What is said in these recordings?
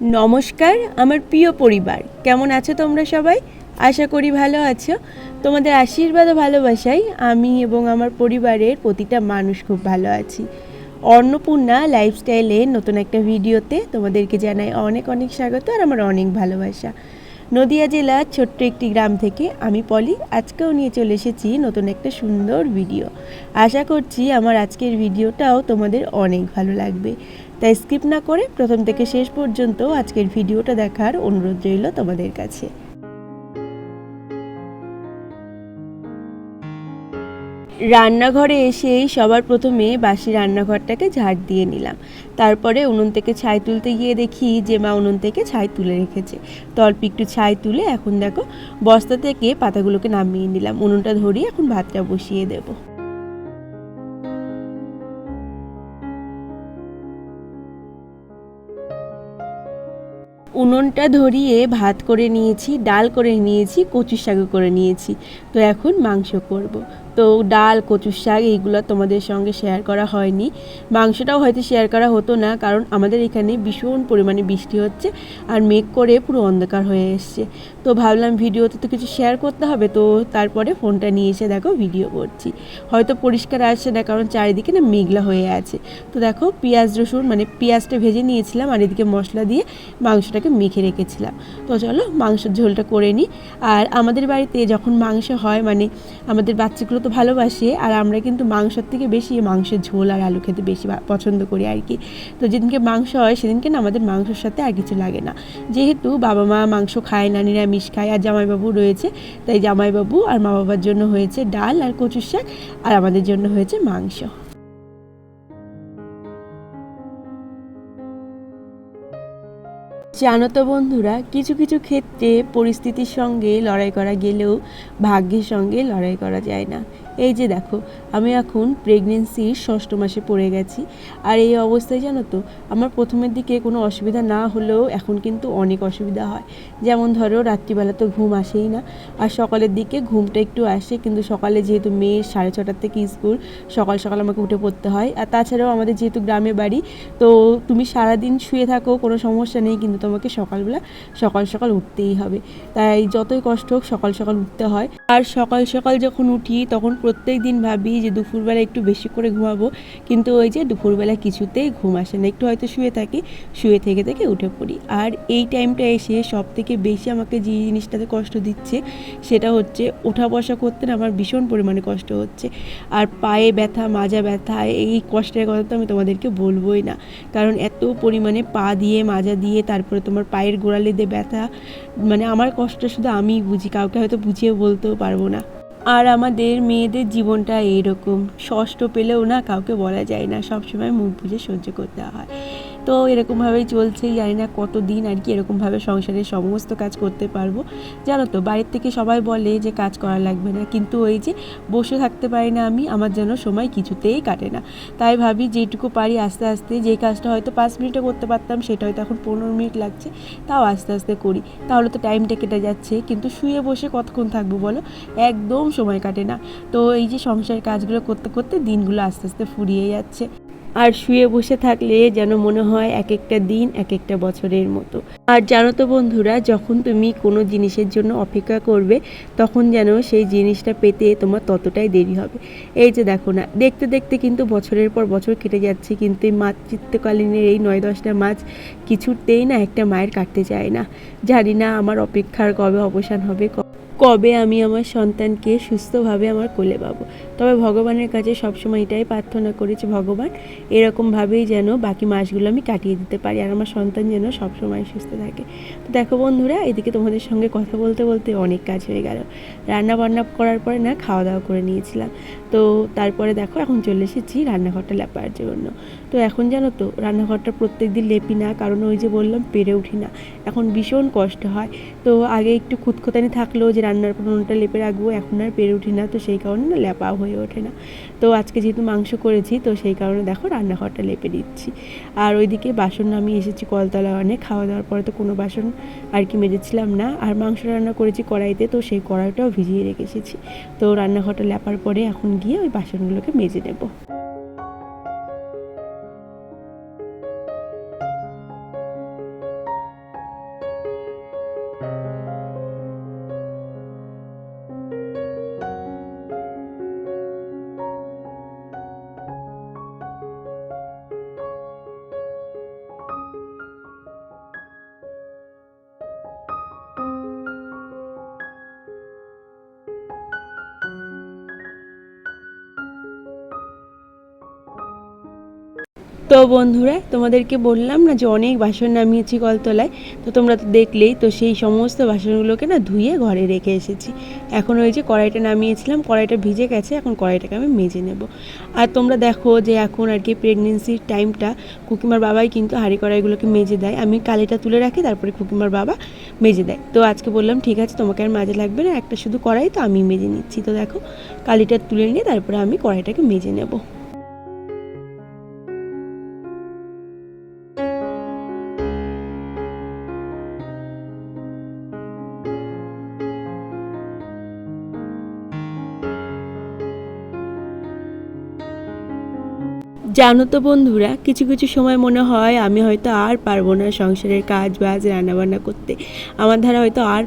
নমস্কার, আমার প্রিয় পরিবার। কেমন আছো তোমরা সবাই? আশা করি ভালো আছো। তোমাদের আশীর্বাদ ও ভালোবাসাই আমি এবং আমার পরিবারের প্রতিটা মানুষ খুব ভালো আছি। অন্নপূর্ণা লাইফস্টাইলে নতুন একটা ভিডিওতে তোমাদেরকে জানাই অনেক অনেক স্বাগত আর আমার অনেক ভালোবাসা। নদিয়া জেলার ছোট্ট একটি গ্রাম থেকে আমি পলি, আজকেও নিয়ে চলে এসেছি নতুন একটা সুন্দর ভিডিও। আশা করছি আমার আজকের ভিডিওটাও তোমাদের অনেক ভালো লাগবে। তাই স্কিপ না করে প্রথম থেকে শেষ পর্যন্ত আজকের ভিডিওটা দেখার অনুরোধ রইল তোমাদের কাছে। রান্নাঘরে এসেই সবার প্রথমে বাসি রান্নাঘরটাকে ঝাড় দিয়ে নিলাম। তারপরে উনুন থেকে ছাই তুলতে গিয়ে দেখি যে মা উনুন থেকে ছাই তুলে রেখেছে। তো অল্প একটু ছাই তুলে এখন দেখো বস্তা থেকে পাতাগুলোকে নামিয়ে নিলাম। উনুনটা ধরিয়ে এখন ভাতটা বসিয়ে দেবো। উনুনটা ধরিয়ে ভাত করে নিয়েছি, ডাল করে নিয়েছি কচু শাকও করে নিয়েছি তো এখন মাংস করব। তো ডাল কচু শাক এইগুলো তোমাদের সঙ্গে শেয়ার করা হয়নি। মাংসটাও হয়তো শেয়ার করা হতো না, কারণ আমাদের এখানে ভীষণ পরিমাণে বৃষ্টি হচ্ছে আর মেঘ করে পুরো অন্ধকার হয়ে এসছে। তো ভাবলাম ভিডিওতে তো কিছু শেয়ার করতে হবে, তো তারপরে ফোনটা নিয়ে এসে দেখো ভিডিও করছি। হয়তো পরিষ্কার আসছে না, কারণ চারিদিকে না মেঘলা হয়ে আছে। তো দেখো পেঁয়াজ, রসুন মানে পেঁয়াজটা ভেজে নিয়েছিলাম আর এদিকে মশলা দিয়ে মাংসটাকে মেখে রেখেছিলাম। তো চলো মাংসের ঝোলটা করে নিই আর আমাদের বাড়িতে যখন মাংস হয় মানে আমাদের বাচ্চাগুলো ভালোবাসে, আর আমরা কিন্তু মাংসের থেকে বেশি মাংসের ঝোল আর আলু খেতে বেশি পছন্দ করি আর কি। তো যেদিনকে মাংস হয়, সেদিনকে না আমাদের মাংসের সাথে আর কিছু লাগে না। যেহেতু বাবা মা মাংস খায় না, নিরামিষ খায়, আর জামাইবাবু রয়েছে, তাই জামাইবাবু আর মা বাবার জন্য হয়েছে ডাল আর কচুর শাক, আর আমাদের জন্য হয়েছে মাংস। জানো তো বন্ধুরা, কিছু কিছু ক্ষেত্রে পরিস্থিতির সঙ্গে লড়াই করা গেলেও ভাগ্যের সঙ্গে লড়াই করা যায় না। এই যে দেখো, আমি এখন প্রেগনেন্সির ষষ্ঠ মাসে পড়ে গেছি। আর এই অবস্থায় জানো তো, আমার প্রথমের দিকে কোনো অসুবিধা না হলেও এখন কিন্তু অনেক অসুবিধা হয়। যেমন ধরো, রাত্রিবেলা তো ঘুম আসেই না। আর সকালের দিকে ঘুমটা একটু আসে, কিন্তু সকালে যেহেতু মেয়ের সাড়ে ছটার থেকে স্কুল, সকাল সকাল আমাকে উঠে পড়তে হয়। আর তাছাড়াও আমাদের যেহেতু গ্রামে বাড়ি, তো তুমি সারাদিন শুয়ে থাকো, কোনো সমস্যা নেই, কিন্তু তোমাকে সকালবেলা সকাল সকাল উঠতেই হবে। তাই যতই কষ্ট হোক, সকাল সকাল উঠতে হয়। আর সকাল সকাল যখন উঠি, তখন প্রত্যেক দিন ভাবি যে দুপুরবেলা একটু বেশি করে ঘুমাবো। কিন্তু ওই যে দুপুরবেলা কিছুতেই ঘুম আসে না। একটু হয়তো শুয়ে থাকি, শুয়ে থেকে থেকে উঠে পড়ি। আর এই টাইমটা এসে সব থেকে বেশি আমাকে যে জিনিসটাতে কষ্ট দিচ্ছে, সেটা হচ্ছে ওঠা বসা করতে না আমার ভীষণ পরিমাণে কষ্ট হচ্ছে। আর পায়ে ব্যথা, মাজা ব্যথা, এই কষ্টের কথা তো আমি তোমাদেরকে বলবোই না। কারণ এত পরিমাণে পা দিয়ে, মাজা দিয়ে, তারপরে তোমার পায়ের গোড়ালি দিয়ে ব্যথা মানে আমার কষ্ট শুধু আমিই বুঝি। কাউকে হয়তো বুঝিয়ে বলতেও পারব না। আর আমাদের মেয়েদের জীবনটা এইরকম। ষষ্ঠ পেলেও না কাউকে বলা যায় না। সবসময় মুখ বুঝে সহ্য করতে হয়। তো এরকমভাবেই চলছে, জানি না কতদিন আর কি এরকমভাবে সংসারের সমস্ত কাজ করতে পারব। জানো তো, বাড়ির থেকে সবাই বলে যে কাজ করা লাগবে না, কিন্তু ওই যে বসে থাকতে পারি না আমি, আমার যেন সময় কিছুতেই কাটে না। তাই ভাবি যেটুকু পারি আস্তে আস্তে, যে কাজটা হয়তো পাঁচ মিনিটে করতে পারতাম, সেটা হয়তো এখন পনেরো মিনিট লাগছে, তাও আস্তে আস্তে করি। তাহলে তো টাইমটা কেটে যাচ্ছে, কিন্তু শুয়ে বসে কতক্ষণ থাকব বলো? একদম সময় কাটে না। তো এই যে সংসারের কাজগুলো করতে করতে দিনগুলো আস্তে আস্তে ফুরিয়ে যাচ্ছে। আর শুয়ে বসে থাকলে যেন মনে হয় এক একটা দিন এক একটা বছরের মতো। আর জানো তো বন্ধুরা, যখন তুমি কোনো জিনিসের জন্য অপেক্ষা করবে, তখন যেন সেই জিনিসটা পেতে তোমার ততটাই দেরি হবে। এই যে দেখো না, দেখতে দেখতে কিন্তু বছরের পর বছর কেটে যাচ্ছে, কিন্তু এই মাতৃত্বকালীনের এই নয় দশটা মাছ কিছুতেই না একটা মায়ের কাটতে চায় না। জানি না আমার অপেক্ষার কবে অবসান হবে কবে আমি আমার সন্তানকে সুস্থভাবে আমার কোলে পাবো। তবে ভগবানের কাছে সবসময় এটাই প্রার্থনা করেছি ভগবান এরকমভাবেই যেন বাকি মাসগুলো আমি কাটিয়ে দিতে পারি আর আমার সন্তান যেন সবসময় সুস্থ থাকে। তো দেখো বন্ধুরা, এদিকে তোমাদের সঙ্গে কথা বলতে বলতে অনেক কাজ হয়ে গেল। রান্না বান্না করার পরে না খাওয়া দাওয়া করে নিয়েছিলাম। তো তারপরে দেখো এখন চলে এসেছি রান্নাঘরটা লেপার জন্য। তো এখন জানো তো, রান্নাঘরটা প্রত্যেক দিন লেপি না, কারণ ওই যে বললাম পেরে উঠি না। এখন ভীষণ কষ্ট হয়। তো আগে একটু খুঁতখুতানি থাকলেও যে রান্নার উনুনটা লেপে রাখব, এখন আর পেরে উঠি না, তো সেই কারণে না লেপা হয়ে ওঠে না। তো আজকে যেহেতু মাংস করেছি, তো সেই কারণে দেখো রান্নাঘরটা লেপে দিচ্ছি। আর ওইদিকে বাসন আমি এসেছি কলতলা অনেক খাওয়া দাওয়ার পরে তো কোনো বাসন আর কি মেজেছিলাম না। আর মাংস রান্না করেছি কড়াইতে, তো সেই কড়াইটাও ভিজিয়ে রেখে এসেছি। তো রান্নাঘরটা লেপার পরে এখন গিয়ে ওই বাসনগুলোকে মেজে নেব। তো বন্ধুরা, তোমাদেরকে বললাম না যে অনেক বাসন নামিয়েছি কলতলায়, তো তোমরা তো দেখলেই, তো সেই সমস্ত বাসনগুলোকে না ধুয়ে ঘরে রেখে এসেছি। এখন ওই যে কড়াইটা নামিয়েছিলাম, কড়াইটা ভিজে গেছে, এখন কড়াইটাকে আমি মেজে নেব। আর তোমরা দেখো যে এখন আর কি প্রেগনেন্সির টাইমটা কুকিমার বাবাই কিন্তু হাঁড়ি কড়াইগুলোকে মেজে দেয়। আমি কালিটা তুলে রাখি, তারপরে কুকিমার বাবা মেজে দেয়। তো আজকে বললাম, ঠিক আছে, তোমাকে আর মাঝে লাগবে না, একটা শুধু কড়াই, তো আমি মেজে নিচ্ছি। তো দেখো, কালিটা তুলে নিয়ে তারপরে আমি কড়াইটাকে মেজে নেব। জানো তো বন্ধুরা, কিছু কিছু সময় মনে হয় আমি হয়তো আর পারব না সংসারের কাজ বাজ, রান্নাবান্না করতে। আমার দ্বারা হয়তো আর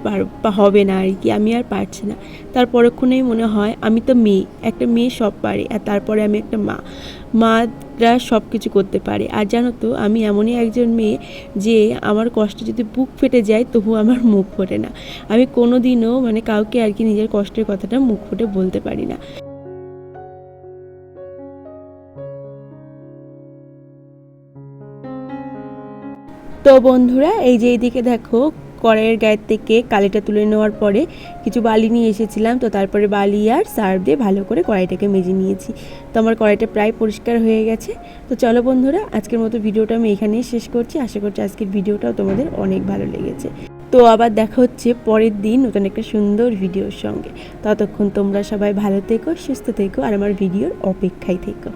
হবে না আর কি, আমি আর পারছি না। তার পরক্ষণেই মনে হয় আমি তো মেয়ে, একটা মেয়ে সব পারে, আর তারপরে আমি একটা মা। মারা সব কিছু করতে পারে। আর জানো তো, আমি এমনই একজন মেয়ে যে আমার কষ্ট যদি বুক ফেটে যায় তবু আমার মুখ ফোটে না। আমি কোনো দিনও মানে কাউকে আর কি নিজের কষ্টের কথাটা মুখ ফুটে বলতে পারি না। তো বন্ধুরা, এই যে এইদিকে দেখো, কড়াইয়ের গায়ের থেকে কালিটা তুলে নেওয়ার পরে কিছু বালি নিয়ে এসেছিলাম। তো তারপরে বালি আর সার্ফ দিয়ে ভালো করে কড়াইটাকে মেজে নিয়েছি। তো আমার কড়াইটা প্রায় পরিষ্কার হয়ে গেছে। তো চলো বন্ধুরা, আজকের মতো ভিডিওটা আমি এখানেই শেষ করছি। আশা করছি আজকের ভিডিওটাও তোমাদের অনেক ভালো লেগেছে। তো আবার দেখা হচ্ছে পরের দিন নতুন একটা সুন্দর ভিডিওর সঙ্গে। ততক্ষণ তোমরা সবাই ভালো থেকো, সুস্থ থেকো, আর আমার ভিডিওর অপেক্ষায় থেকো।